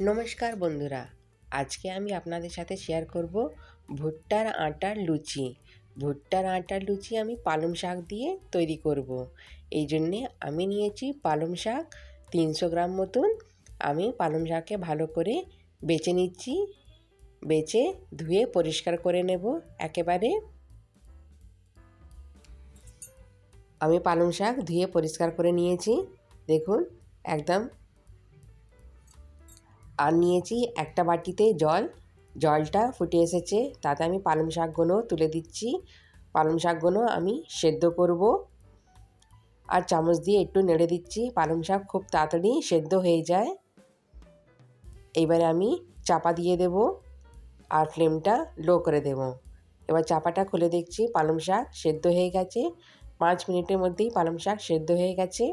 নমস্কার বন্ধুরা, আজকে আমি আপনাদের সাথে শেয়ার করব ভুট্টার আটার লুচি। ভুট্টার আটার লুচি আমি পালং শাক দিয়ে তৈরি করব। এই জন্যে আমি নিয়েছি পালং শাক তিনশো গ্রাম মতন। আমি পালং শাককে ভালো করে বেছে নিচ্ছি, বেছে ধুয়ে পরিষ্কার করে নেব একেবারে। আমি পালং শাক ধুয়ে পরিষ্কার করে নিয়েছি। দেখুন, একদম আর নিয়েছি একটা বাটিতে জল। জলটা ফুটে এসেছে। তাতে আমি পালং শাকগুলো তুলে দিচ্ছি। পালং শাকগুলো আমি সেদ্ধ করব। আর চামচ দিয়ে একটু নেড়ে দিচ্ছি। পালং শাক খুব তাড়াতাড়ি সেদ্ধ হয়ে যায়। এবারে আমি চাপা দিয়ে দেব আর ফ্লেমটা লো করে দেব। এবার চাপাটা খুলে দেখছি পালং শাক সেদ্ধ হয়ে গেছে। পাঁচ মিনিটের মধ্যেই পালং শাক সেদ্ধ হয়ে গেছে।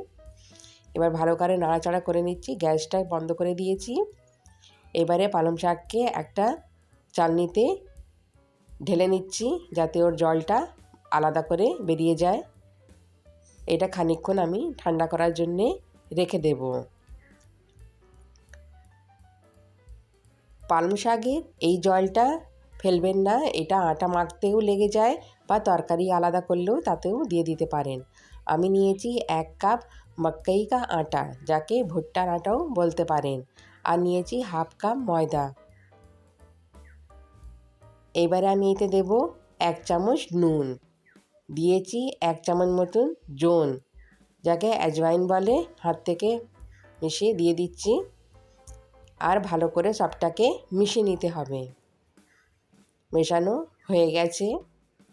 এবার ভালো করে নাড়াচাড়া করে নিচ্ছি। গ্যাসটা বন্ধ করে দিয়েছি। এবারে পালং শাককে একটা চালনিতে ঢেলে নিচ্ছি যাতে ওর জলটা আলাদা করে বেরিয়ে যায়। এটা খানিকক্ষণ আমি ঠান্ডা করার জন্যে রেখে দেব। পালং শাকের এই জলটা ফেলবেন না, এটা আটা মাখতেও লেগে যায় বা তরকারি আলাদা করলেও তাতেও দিয়ে দিতে পারেন। আমি নিয়েছি এক কাপ মক্কাই কা আটা, যাকে ভুট্টার আটাও বলতে পারেন। আর নিয়েছি হাফ কাপ ময়দা। এবারে আমি এতে দেব এক চামচ নুন। দিয়েছি এক চামচ মতন জোন, যাকে অ্যাজওয়াইন বলে, হাত থেকে মিশিয়ে দিয়ে দিচ্ছি। আর ভালো করে সবটাকে মিশিয়ে নিতে হবে। মেশানো হয়ে গেছে।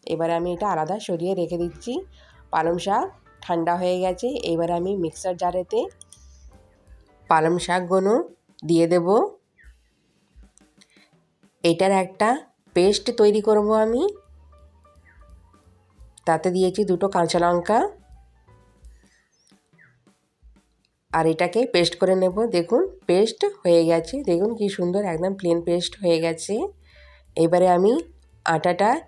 এবার আমি এটা আলাদা সরিয়ে রেখে দিচ্ছি। পালং শাক ঠান্ডা হয়ে গেছে। এবার আমি মিক্সার জারেতে পালং শাকগুলো দিয়ে দেব। এটার একটা পেস্ট তৈরি করব আমি। তাতে দিয়েছি দুটো কাঁচা লঙ্কা। আর এটাকে পেস্ট করে নেব। দেখুন, পেস্ট হয়ে গেছে। দেখুন কি সুন্দর, একদম প্লেন পেস্ট হয়ে গেছে। এবারে আমি আটাটা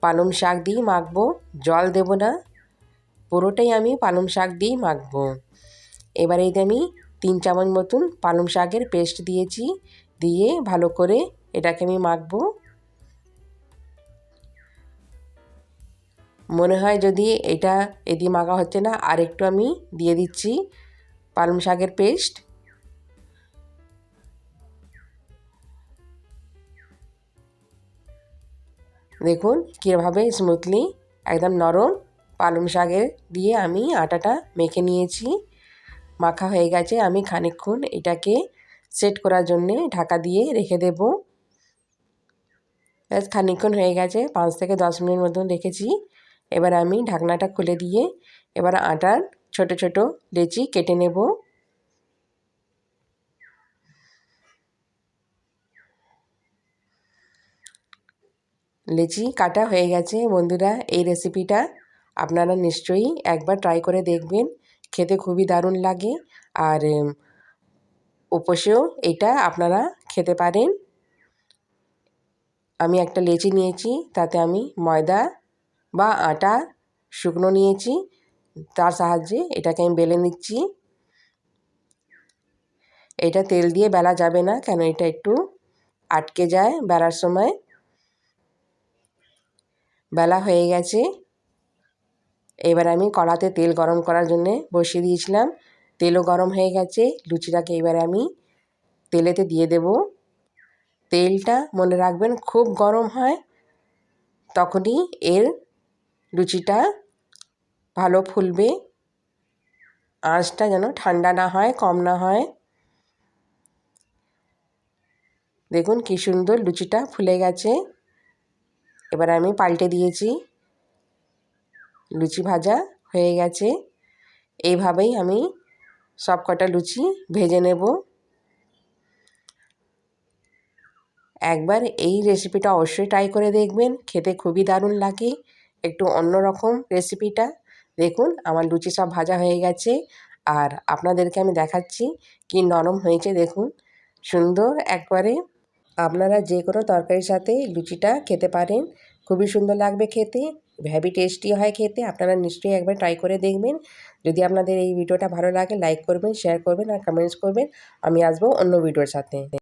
পালং শাক দিয়ে মাখবো। জল দেব না। পুরোটাই আমি পালং শাক দিয়েই মাখবো। এবারে এতে আমি তিন চামচ মতন পালং শাকের পেস্ট দিয়েছি, দিয়ে ভালো করে এটাকে আমি মাখবো। মনে হয় যদি এটা এদি মাখা হচ্ছে না আর একটু আমি দিয়ে দিচ্ছি পালং শাকের পেস্ট। দেখুন কীভাবে স্মুথলি একদম নরম পালং শাকের দিয়ে আমি আটাটা মেখে নিয়েছি। মাখা হয়ে গেছে, আমি খানিকক্ষণ এটাকে সেট করার জন্যে ঢাকা দিয়ে রেখে দেব। ব্যাস, খানিকক্ষণ হয়ে গেছে, পাঁচ থেকে দশ মিনিট মতন রেখেছি। এবার আমি ঢাকনাটা খুলে দিয়ে এবার আটার ছোট ছোট লেচি কেটে নেব। লেচি কাটা হয়ে গেছে, বন্ধুরা, এই রেসিপিটা আপনারা নিশ্চয়ই একবার ট্রাই করে দেখবেন। খেতে খুবই দারুণ লাগে। আর উপসেও এটা আপনারা খেতে পারেন। আমি একটা লেচি নিয়েছি, তাতে আমি ময়দা বা আটা, শুকনো নিয়েছি। তার সাহায্যে এটাকে আমি বেলে নিচ্ছি। এটা তেল দিয়ে বেলা যাবে না, কেন এটা একটু আটকে যায় বেলার সময়। বেলা হয়ে গেছে। এবার আমি কড়াতে তেল গরম করার জন্যে বসিয়ে দিয়েছিলাম। তেলও গরম হয়ে গেছে, লুচিটাকে এবারে আমি তেলেতে দিয়ে দেব। তেলটা মনে রাখবেন খুব গরম হয়, তখনই এর লুচিটা ভালো ফুলবে। আঁচটা যেন ঠান্ডা না হয়, কম না হয়। দেখুন কি সুন্দর লুচিটা ফুলে গেছে। এবার আমি পাল্টে দিয়েছি। লুচি ভাজা হয়ে গেছে। এইভাবেই আমি সব কটা লুচি ভেজে নেব। একবার এই রেসিপিটা অবশ্যই ট্রাই করে দেখবেন, খেতে খুবই দারুণ লাগে। একটু অন্যরকম রেসিপিটা। দেখুন, আমার লুচি সব ভাজা হয়ে গেছে। আর আপনাদেরকে আমি দেখাচ্ছি কি নরম হয়েছে, দেখুন। সুন্দর একবারে। আপনারা যে কোনো তরকারির সাথে লুচিটা খেতে পারেন। খুবই সুন্দর লাগবে খেতে ভ্যাবি টেস্টি হয় খেতে, আপনারা নিশ্চয়ই একবার ট্রাই করে দেখবেন। যদি আপনাদের এই ভিডিওটা ভালো লাগে লাইক করবেন শেয়ার করবেন আর কমেন্টস করবেন। আমি আসব অন্য ভিডিওর সাথে।